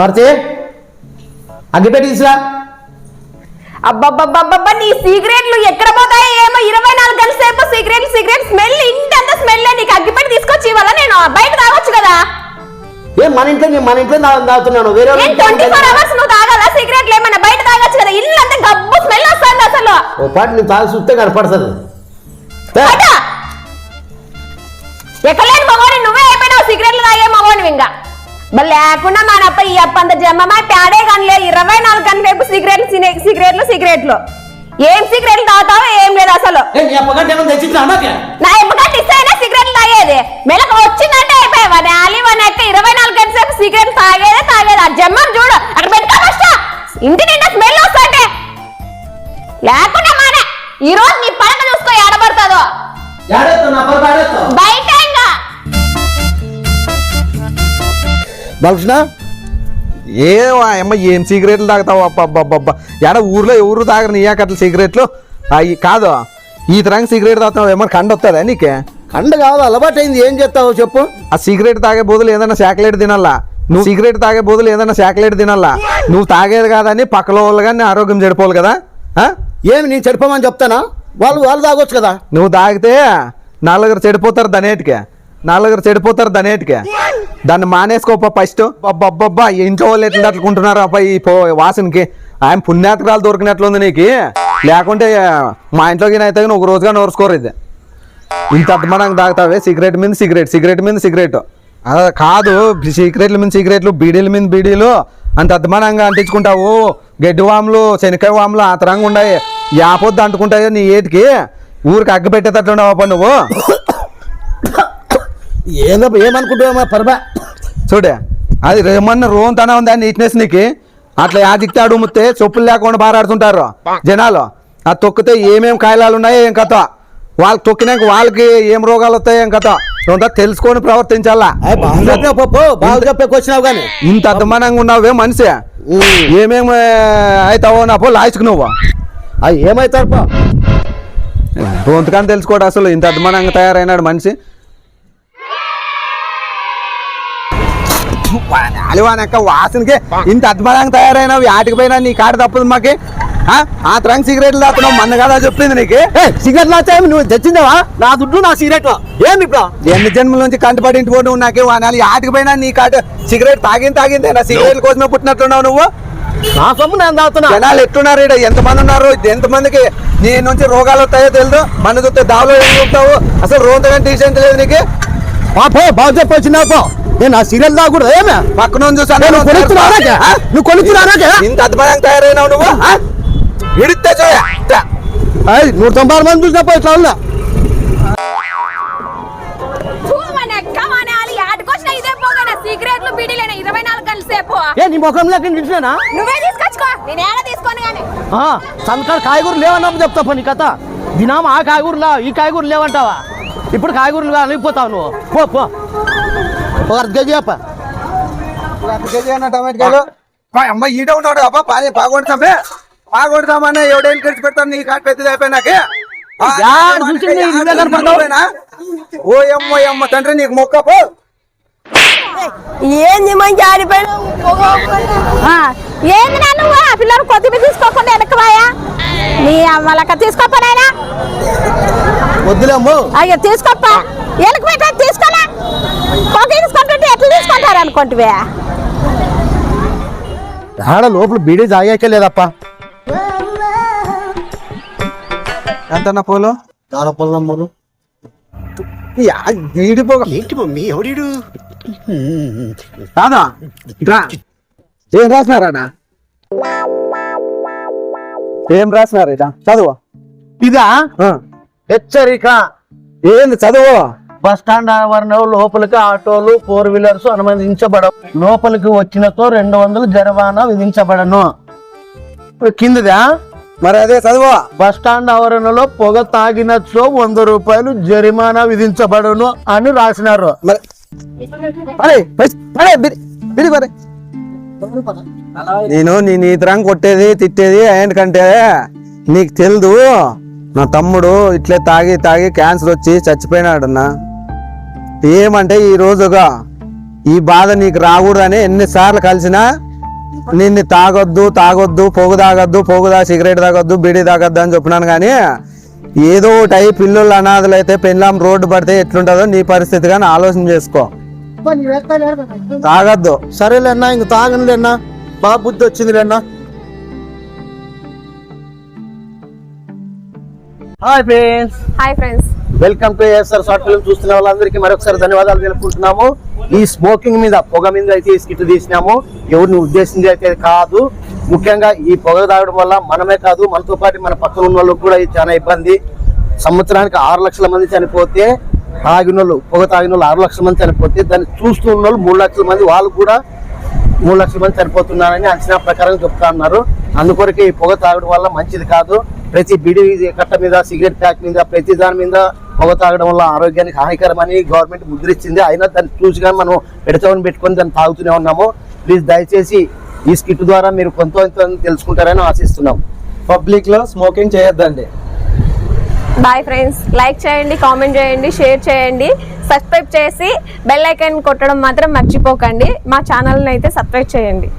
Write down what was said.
భారతి అగ్గిపెట్టి తీసురా. అబ్బబ్బబ్బబ్బబ్బా నీ సిగరెట్లు ఎక్కడ పోతాయి ఏమో ఇరవై నాలుగు గంటల సేపు సిగరెట్ సిగరెట్ స్మెల్ ఇంటంత స్మెల్ నీకు అగ్గిపెట్టి తీసుకొచ్చి ఇవ్వాలా? నేను బయట తాగొచ్చు కదా. ఏం మన ఇంట్లో నేను మన ఇంట్లో తాగుతున్నాను. వేరే ట్వంటీ ఫోర్. అవర్స్ నువ్వు తాగాలా? సిగరెట్లు ఏమన్నా బయట తాగొచ్చు కదా? ఇల్లు అంతా గబ్బు స్మెల్ వస్తుంది అసలు. ఓ పాటు నేను తాగి చూస్తే కనపడుతుంది. ఎక్కలేని మగోని నువ్వే అయిపోయినావు. సిగరెట్లు తాగే మగోని ఇంకా. లేకుండా మన అప్ప ఈ అప్ప అంత జమ్మమా ప్యాడే కనలే ఇరవై నాలుగు గంటల రేపు సిగరెట్లు సిగరెట్లు సిగరెట్లు. ఏం సిగరెట్లు తాగుతావో ఏం లేదు అసలు. నీ అప్పగంట ఏమైనా తెచ్చిద్దా నాకే నా ఎప్పటికంటే ఇస్తేనే సిగరెట్లు తాగేది. మెలకు వచ్చిందంటే అయిపోయి వాడి ఆలి వాడి ఇరవై నాలుగు గంటల సేపు సిగరెట్ తాగేదే తాగేది. ఆ జమ్మం చూడు అక్కడ పెట్టుకో ఫస్ట్. ఇంటి నిండా స్మెల్ వస్తుంటే. లేకుండా మానే ఈ రోజు నీ పడక చూసుకో ఏడబడుతుందో. బయట బాలకృష్ణ? ఏం అమ్మ ఏం సిగరెట్లు తాగుతావు? అబ్బబ్బబ్బబ్బా. ఎడ ఊర్లో ఎవరు తాగరు నీ అట్ల సిగరెట్లు? అవి కాదు. ఈ తరంగా సిగరెట్ తాగుతావు ఏమన్నా కండ వస్తుందా నీకే? కండ కాదు అలవాటు అయింది ఏం చేస్తావు చెప్పు. ఆ సిగరెట్ తాగే బదులు ఏదైనా చాక్లెట్ తినాలా? నువ్వు సిగరెట్ తాగే బదులు ఏదైనా చాక్లెట్ తినాలా? నువ్వు తాగేది కాదని పక్కలో వాళ్ళు కానీ ఆరోగ్యం చెడిపోవాలి కదా? ఏమి నేను చెడిపోమని చెప్తానా? వాళ్ళు వాళ్ళు తాగొచ్చు కదా. నువ్వు తాగితే నలుగురు చెడిపోతారు దనేటికే నాలుగు చెడిపోతారు దనేటికే దాన్ని మానేసుకోప ఫస్ట్. అబ్బబ్బబ్బా ఇంట్లో వాళ్ళు ఎట్లా తట్టుకుంటున్నారు అబ్బా ఈ పో వాసనకి? ఆయన పుణ్యాతకాలు దొరికినట్లుంది నీకు. లేకుంటే మా ఇంట్లోకి అయితే ఒక రోజుగా నోరుసుకోరు ఇది. ఇంత అద్మానంగా తాగుతావే సిగరెట్ మీద సిగరెట్ సిగరెట్ మీద సిగరెట్. అదే కాదు సిగరెట్ల మీద సిగరెట్లు బీడీల మీద బీడీలు అంత అద్మానంగా అంటించుకుంటావు. గడ్డి వాములు శనకాయ వాములు ఆ తరంగా ఉన్నాయి యాపొద్దు అంటుకుంటాయో నీ ఏటికి? ఊరికి అగ్గి పెట్టేటట్లున్నావా నువ్వు? ఏందో ఏమనుకుంటావా పరబా చూడే అది రేమన్న రోంతనా ఉందా నీట్నెస్ నీకు. అట్లా యాదిక్తే అడుగుతే చెప్పులు లేకుండా బారాడుతుంటారు జనాలు. అది తొక్కితే ఏమేం కాయలాలు ఉన్నాయో ఏం కథ. వాళ్ళకి తొక్కినాక వాళ్ళకి ఏం రోగాలు వస్తాయో ఏం కథ. కొంత తెలుసుకొని ప్రవర్తించాలా? ఇంత అర్థమానంగా ఉన్నావే మనిషి. ఏమేమి అవుతావో నా పో లాస్ట్కి నువ్వు. అవి ఏమవుతారు పా. రొంతకాని తెలుసుకోడు అసలు ఇంత అర్థమానంగా తయారైనాడు మనిషి. అలివానక్క వాసనకి ఇంత అద్భుతంగా తయారైనావు. ఆటికి పోయినా నీ కాడ తప్పదు మాకి. ఆ? తరంగా సిగరెట్లు తాగుతున్నావు మన కదా చెప్పింది నీకు. సిగరెట్ లాచాయి నువ్వు తెచ్చిందావా? నా దుడ్డు నా సిగరెట్ ఏమి ఇప్పుడు? ఎన్ని జన్మల నుంచి కంటపడి ఇంటి పోటీ నాకే వానాలి ఆటికి పోయినా నీ కాట సిగరెట్ తాగింది తాగిందే. నా సిగరెట్ కోసమే పుట్టినట్లున్నావు నువ్వు. నా సొమ్ము నేను తాగుతున్నా. జనాలు ఎట్టున్నారు ఈడ? ఎంతమంది ఉన్నారు? ఎంతమందికి? నీ నుంచి రోగాలు వస్తాయో తెలుసు మన చూస్తే దావలో ఏం చూపుతావు? అసలు రోంతగా డీసెంట్ లేదు నీకు. పాపో బాగా చెప్పొచ్చినావు పో నేను నా సిగరెట్ తాగకూడదు. ఏమే? పక్కన చూసాను నువ్వు కొనుక్కున్నావాకే? నువ్వు కొనుక్కున్నావాకే? ఇంత అద్భుతంగా తయారైనావు నువ్వు ఆ? ఇడితే చూయ అయ్ నూట తొంభై ఆరు మంది చూసినా పోయి చాలు ఫూ, మన ఎక్క మన ఆలి. ఆటకొచ్చిన ఇదే పోగానే. సిగరెట్లు బీడీలేనా ఇరవై నాలుగు గంటల సేపు. ఏ నీ ముఖం లేక నిలిచినా నువ్వే తీసుకొచ్చుకో. నేను ఏడ తీసుకొని కానీ సంతకాడ కాయగూరలు లేవన్నప్పుడు చెప్తా పో నీ కథ. దినామ ఆ కాయగూరలు ఈ కాయగూరలు లేవంటావా? ఇప్పుడు కాయగూరలు అనిగిపోతావు నువ్వు పో పో. ఒక అర్ధ కేజీ చెప్ప టమాటాలు అమ్మ ఈడ ఉన్నాడు అబ్బా పాని పాగొడతామే పాగొడతామనే ఎవడేళ్ళు ఖర్చు పెడతాను నీ కాట పెద్దది? ఓ అమ్మ అమ్మ తండ్రి నీకు మొక్క పో. ఏంది మంచి ఆడిపోయిన ఏంది నా నువ్వు? ఆ పిల్లలు కొద్దిగా తీసుకోకుండా వెనకవాయా నీ అమ్మలక్క తీసుకోపోనాయనా వద్దులేమ్మో. అయ్యో తీసుకోప్ప వెనక పెట్ట? తీసుకోలే కొద్ది తీసుకుంటుంటే ఎట్లా తీసుకుంటారు అనుకుంటువే? ఆడ లోపల బీడీ తాగాకే లేదప్ప. ఎంతన్నా పోలు? తారపల్లమ్మలు వీడిపోక ఏంటి మమ్మీ ఎవడీడు? కాదా రా. ఏం రాసినారా ఏం రాసినారు చదువు. ఇదా? ఆ. హెచ్చరిక. ఏంది చదువు? బస్ స్టాండ్ ఆవరణలో లోపలికి ఆటోలు ఫోర్ వీలర్స్ అనుమతించబడవు లోపలికి వచ్చినతో రెండు వందలు జరిమానా విధించబడను. కిందదా? మరి అదే చదువు? బస్ స్టాండ్ ఆవరణలో పొగ తాగినచో వంద రూపాయలు జరిమానా విధించబడును అని రాసినారు. మరి బిడి బిడి నేను నీ నీ తరం కొట్టేది తిట్టేది ఏంటంటే నీకు తెలుదు. నా తమ్ముడు ఇట్లే తాగి తాగి క్యాన్సర్ వచ్చి చచ్చిపోయినాడన్నా. ఏమంటే ఈ రోజుగా ఈ బాధ నీకు రాకూడదని ఎన్నిసార్లు కలిసినా నిన్ను తాగొద్దు తాగొద్దు పొగ తాగొద్దు పొగ తా సిగరెట్ తాగొద్దు బీడీ తాగొద్దు అని చెప్పినాను కానీ ఏదో ఒకటి అయి పిల్లలు అనాథలు అయితే పెళ్ళాం రోడ్డు పడితే ఎట్లుంటుందో నీ పరిస్థితి కానీ ఆలోచన చేసుకో. తాగొద్దు. సరేలే అన్న ఇంక తాగనులే అన్న బాగా బుద్ధి వచ్చింది hi friends. Hi friends. Welcome to SR short film చూస్తున్న వాళ్ళందరికీ మరొకసారి ధన్యవాదాలు తెలుపుకుంటున్నాము. ఈ స్మోకింగ్ మీద పొగ మీద అయితే ఈ స్కిట్ తీసినాము. ఎవరిని ఉద్దేశించి అయితే కాదు. ముఖ్యంగా ఈ పొగ తాగడం వల్ల మనమే కాదు మనతో పాటు మన పక్కన ఉన్న వాళ్ళకి కూడా ఇది చాలా ఇబ్బంది. సంవత్సరానికి ఆరు లక్షల మంది చనిపోతే తాగిన వాళ్ళు పొగ తాగిన వాళ్ళు ఆరు లక్షల మంది చనిపోతే దాన్ని చూస్తూ ఉన్న వాళ్ళు మూడు లక్షల మంది వాళ్ళు కూడా మూడు లక్షల మంది చనిపోతున్నారని అంచనా ప్రకారం చెప్తా ఉన్నారు. అందుకొరకే ఈ పొగ తాగడం వల్ల మంచిది కాదు. ప్రతి బిడి కట్ట మీద సిగరెట్ ప్యాక్ మీద ప్రతి దాని మీద పొగ తాగడం వల్ల ఆరోగ్యానికి హానికరమని గవర్నమెంట్ ముద్రించింది అయినా దాన్ని చూసిగా మనం పెడతామని పెట్టుకొని దాన్ని తాగుతూనే ఉన్నాము. ప్లీజ్ దయచేసి ఈ స్కిట్ ద్వారా మీరు కొంత తెలుసుకుంటారని ఆశిస్తున్నాం. పబ్లిక్లో స్మోకింగ్ చేయొద్దండి. బాయ్ ఫ్రెండ్స్ లైక్ చేయండి కామెంట్ చేయండి షేర్ చేయండి. సబ్స్క్రైబ్ చేసి బెల్ ఐకాన్ కొట్టడం మాత్రం మర్చిపోకండి. మా ఛానల్ని అయితే సబ్స్క్రైబ్ చేయండి.